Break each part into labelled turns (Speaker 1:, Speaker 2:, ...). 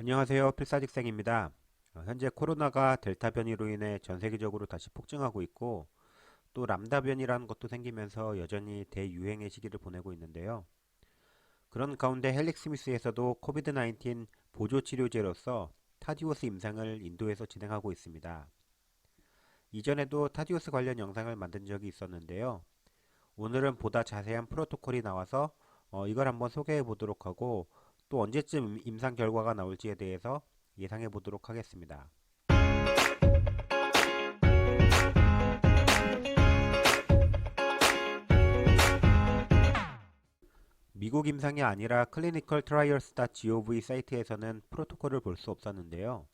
Speaker 1: 안녕하세요. 필사직생입니다. 어, 현재 코로나가 델타 변이로 인해 전 세계적으로 다시 폭증하고 있고 또 람다 변이라는 것도 생기면서 여전히 대유행의 시기를 보내고 있는데요. 그런 가운데 헬릭 스미스에서도 코비드 19 보조 치료제로서 타디오스 임상을 인도에서 진행하고 있습니다. 이전에도 타디오스 관련 영상을 만든 적이 있었는데요. 오늘은 보다 자세한 프로토콜이 나와서 어, 이걸 한번 소개해 보도록 하고 또 언제쯤 임상 결과가 나올지에 대해서 예상해 보도록 하겠습니다. 미국 임상이 아니라 clinicaltrials.gov 사이트에서는 프로토콜을 볼 수 없었는데요.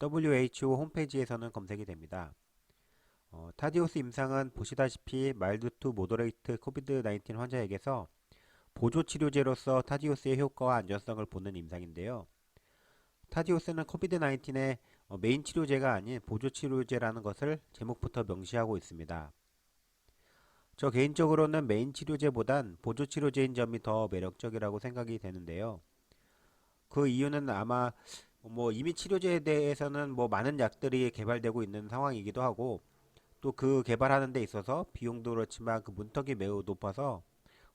Speaker 1: WHO 홈페이지에서는 검색이 됩니다. 어, 타디오스 임상은 보시다시피 마일드 투 모더레이트 코비드 19 환자에게서 보조 치료제로서 타디오스의 효과와 안전성을 보는 임상인데요. 타디오스는 코비드 19의 메인 치료제가 아닌 보조 치료제라는 것을 제목부터 명시하고 있습니다. 저 개인적으로는 메인 치료제보단 보조 치료제인 점이 더 매력적이라고 생각이 되는데요. 그 이유는 아마 뭐 이미 치료제에 대해서는 뭐 많은 약들이 개발되고 있는 상황이기도 하고 또 그 개발하는 데 있어서 비용도 그렇지만 그 문턱이 매우 높아서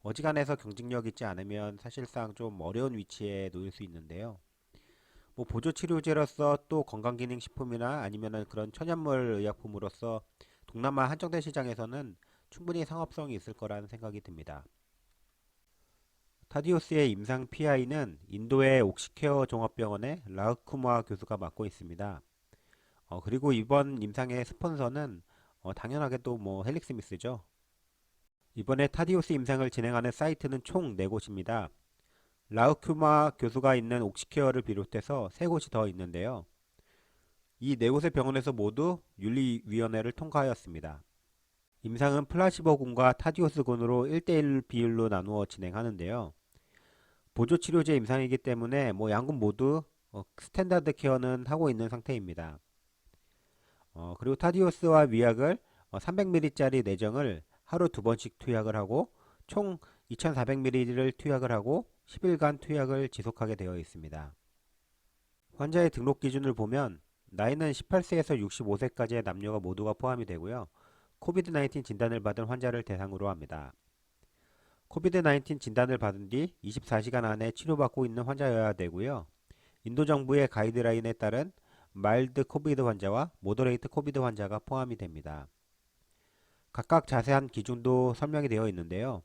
Speaker 1: 어지간해서 경쟁력 있지 않으면 사실상 좀 어려운 위치에 놓일 수 있는데요. 뭐 보조 치료제로서 또 건강기능식품이나 아니면은 그런 천연물 의약품으로서 동남아 한정된 시장에서는 충분히 상업성이 있을 거라는 생각이 듭니다. 타디오스의 임상 PI는 인도의 옥시케어 종합병원의 라흐쿠마 교수가 맡고 있습니다. 어, 그리고 이번 임상의 스폰서는 어, 당연하게 또 뭐 헬릭스미스죠. 이번에 타디오스 임상을 진행하는 사이트는 총 4곳입니다. 라우큐마 교수가 있는 옥시케어를 비롯해서 3곳이 더 있는데요. 이 4곳의 병원에서 모두 윤리위원회를 통과하였습니다. 임상은 플라시보군과 타디오스군으로 1대1 비율로 나누어 진행하는데요. 보조치료제 임상이기 때문에 뭐 양군 모두 어, 스탠다드 케어는 하고 있는 상태입니다. 어, 그리고 타디오스와 위약을 어, 300ml짜리 내정을 하루 두 번씩 투약을 하고 총 2400ml를 투약을 하고 10일간 투약을 지속하게 되어 있습니다. 환자의 등록 기준을 보면 나이는 18세에서 65세까지의 남녀가 모두가 포함이 되고요. 코비드-19 진단을 받은 환자를 대상으로 합니다. 코비드-19 진단을 받은 뒤 24시간 안에 치료받고 있는 환자여야 되고요. 인도 정부의 가이드라인에 따른 마일드 코비드 환자와 모더레이트 코비드 환자가 포함이 됩니다. 각각 자세한 기준도 설명이 되어 있는데요.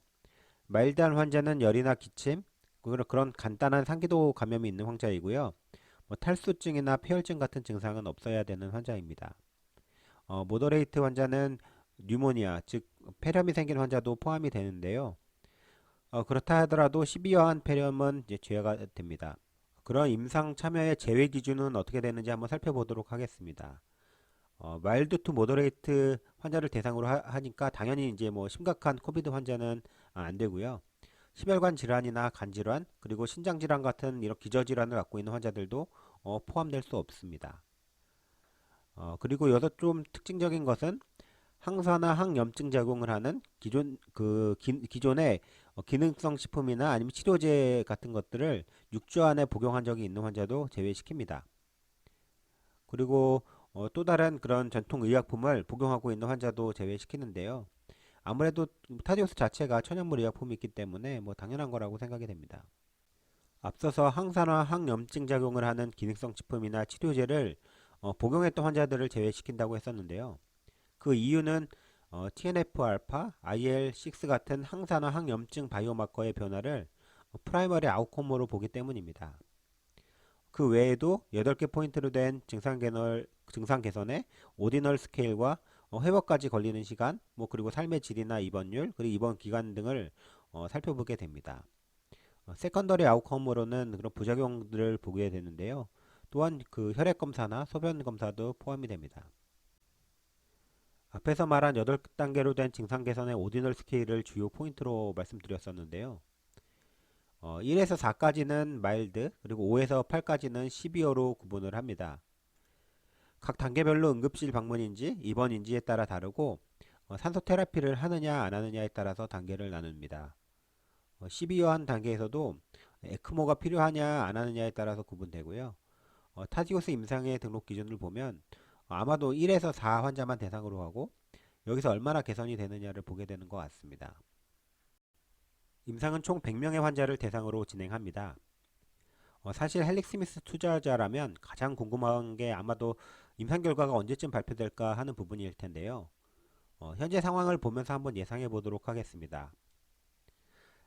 Speaker 1: 마일드한 환자는 열이나 기침, 그런 간단한 상기도 감염이 있는 환자이고요. 뭐 탈수증이나 폐혈증 같은 증상은 없어야 되는 환자입니다. 어, 모더레이트 환자는 뉴모니아, 즉 폐렴이 생긴 환자도 포함이 되는데요. 어, 그렇다 하더라도 12여한 폐렴은 이제 제외가 됩니다. 그런 임상 참여의 제외 기준은 어떻게 되는지 한번 살펴보도록 하겠습니다. 어, 마일드 투 모더레이트 환자를 대상으로 하, 니까 당연히 이제 뭐 심각한 코비드 환자는 아, 안 되고요. 심혈관 질환이나 간 질환 그리고 신장 질환 같은 이런 기저 질환을 갖고 있는 환자들도 어, 포함될 수 없습니다. 어, 그리고 여섯 좀 특징적인 것은 항산화 항염증 작용을 하는 기존 그 기, 기존의 어, 기능성 식품이나 아니면 치료제 같은 것들을 6주 안에 복용한 적이 있는 환자도 제외시킵니다. 그리고 어, 또 다른 그런 전통 의약품을 복용하고 있는 환자도 제외시키는데요. 아무래도 타디오스 자체가 천연물 의약품이 있기 때문에 뭐 당연한 거라고 생각이 됩니다. 앞서서 항산화 항염증 작용을 하는 기능성 식품이나 치료제를 어, 복용했던 환자들을 제외시킨다고 했었는데요. 그 이유는 어, TNF-알파, IL-6 같은 항산화 항염증 바이오마커의 변화를 어, 프라이머리 아웃컴으로 보기 때문입니다. 그 외에도 8개 포인트로 된 증상 개널, 증상 개선에 오디널 스케일과 어, 회복까지 걸리는 시간, 뭐 그리고 삶의 질이나 입원율, 그리고 입원 기간 등을 어, 살펴보게 됩니다. 어, 세컨더리 아웃컴으로는 그런 부작용들을 보게 되는데요. 또한 그 혈액 검사나 소변 검사도 포함이 됩니다. 앞에서 말한 8단계로 된 증상 개선의 오디널 스케일을 주요 포인트로 말씀드렸었는데요. 어, 1에서 4까지는 마일드, 그리고 5에서 8까지는 12호로 구분을 합니다. 각 단계별로 응급실 방문인지 입원인지에 따라 다르고 어, 산소 테라피를 하느냐 안 하느냐에 따라서 단계를 나눕니다. 어, 12호한 단계에서도 에크모가 필요하냐 안 하느냐에 따라서 구분되고요. 어, 타디오스 임상의 등록 기준을 보면 어, 아마도 1에서 4 환자만 대상으로 하고 여기서 얼마나 개선이 되느냐를 보게 되는 것 같습니다. 임상은 총 100명의 환자를 대상으로 진행합니다. 어, 사실 헬릭스미스 투자자라면 가장 궁금한 게 아마도 임상 결과가 언제쯤 발표될까 하는 부분일 텐데요. 어, 현재 상황을 보면서 한번 예상해 보도록 하겠습니다.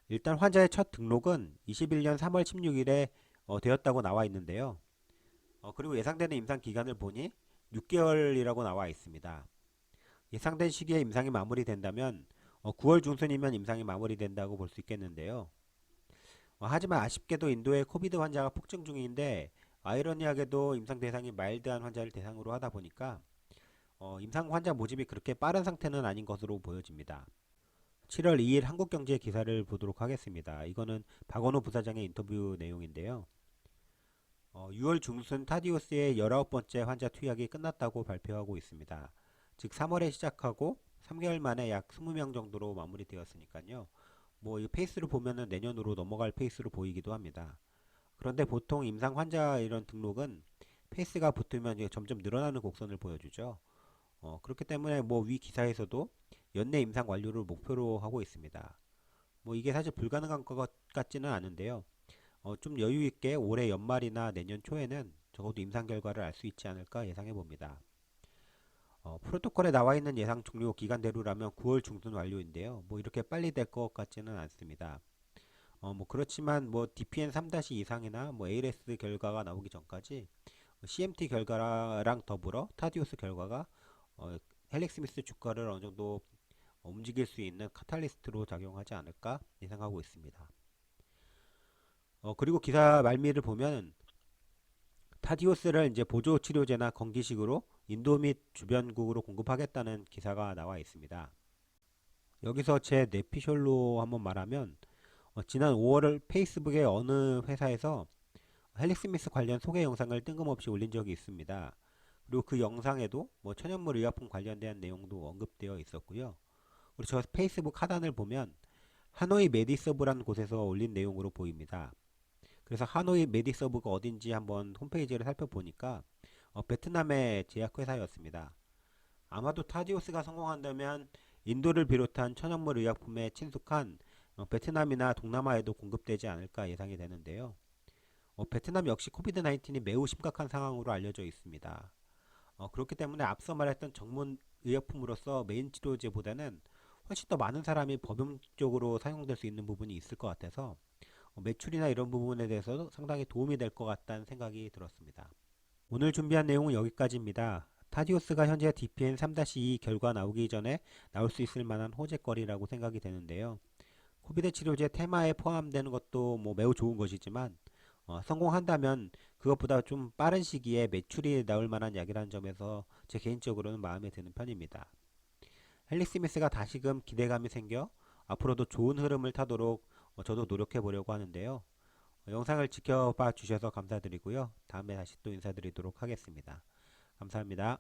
Speaker 1: 일단 환자의 첫 등록은 21년 3월 16일에 어, 되었다고 나와 있는데요. 어, 그리고 예상되는 임상 기간을 보니 6개월이라고 나와 있습니다. 예상된 시기에 임상이 마무리된다면 어, 9월 중순이면 임상이 마무리된다고 볼 수 있겠는데요. 어, 하지만 아쉽게도 인도에 코비드 환자가 폭증 중인데 아이러니하게도 임상 대상이 마일드한 환자를 대상으로 하다 보니까 어, 임상 환자 모집이 그렇게 빠른 상태는 아닌 것으로 보여집니다. 7월 2일 한국경제 기사를 보도록 하겠습니다. 이거는 박원호 부사장의 인터뷰 내용인데요. 어, 6월 중순 타디오스의 19번째 환자 투약이 끝났다고 발표하고 있습니다. 즉 3월에 시작하고 3개월 만에 약 20명 정도로 마무리되었으니까요. 뭐 이 페이스를 보면은 내년으로 넘어갈 페이스로 보이기도 합니다. 그런데 보통 임상 환자 이런 등록은 페이스가 붙으면 점점 늘어나는 곡선을 보여주죠. 어, 그렇기 때문에 뭐 위 기사에서도 연내 임상 완료를 목표로 하고 있습니다. 뭐 이게 사실 불가능한 것 같지는 않은데요. 어, 좀 여유 있게 올해 연말이나 내년 초에는 적어도 임상 결과를 알 수 있지 않을까 예상해 봅니다. 어, 프로토콜에 나와 있는 예상 종료 기간대로라면 9월 중순 완료인데요. 뭐 이렇게 빨리 될 것 같지는 않습니다. 어, 뭐 그렇지만 뭐 DPN 3- 이상이나 뭐 ALS 결과가 나오기 전까지 CMT 결과랑 더불어 타디오스 결과가 어, 헬릭스미스 주가를 어느 정도 움직일 수 있는 카탈리스트로 작용하지 않을까 예상하고 있습니다. 어, 그리고 기사 말미를 보면 타디오스를 이제 보조 치료제나 건기식으로 인도 및 주변국으로 공급하겠다는 기사가 나와 있습니다. 여기서 제 내피셜로 한번 말하면 어, 지난 5월 페이스북의 어느 회사에서 헬릭 스미스 관련 소개 영상을 뜬금없이 올린 적이 있습니다. 그리고 그 영상에도 뭐 천연물 의약품 관련된 내용도 언급되어 있었고요. 그리고 저 페이스북 하단을 보면 하노이 메디서브라는 곳에서 올린 내용으로 보입니다. 그래서 하노이 메디서브가 어딘지 한번 홈페이지를 살펴보니까 어, 베트남의 제약회사였습니다. 아마도 타디오스가 성공한다면 인도를 비롯한 천연물 의약품에 친숙한 어, 베트남이나 동남아에도 공급되지 않을까 예상이 되는데요. 어, 베트남 역시 코비드 19이 매우 심각한 상황으로 알려져 있습니다. 어, 그렇기 때문에 앞서 말했던 전문 의약품으로서 메인 치료제보다는 훨씬 더 많은 사람이 범용적으로 사용될 수 있는 부분이 있을 것 같아서 어, 매출이나 이런 부분에 대해서도 상당히 도움이 될 것 같다는 생각이 들었습니다. 오늘 준비한 내용은 여기까지입니다. 타디오스가 현재 DPN 3-2 결과 나오기 전에 나올 수 있을 만한 호재거리라고 생각이 되는데요. 코비드 치료제 테마에 포함되는 것도 뭐 매우 좋은 것이지만 어, 성공한다면 그것보다 좀 빠른 시기에 매출이 나올 만한 약이라는 점에서 제 개인적으로는 마음에 드는 편입니다. 헬릭스미스가 다시금 기대감이 생겨 앞으로도 좋은 흐름을 타도록 어, 저도 노력해 보려고 하는데요. 어, 영상을 지켜봐 주셔서 감사드리고요. 다음에 다시 또 인사드리도록 하겠습니다. 감사합니다.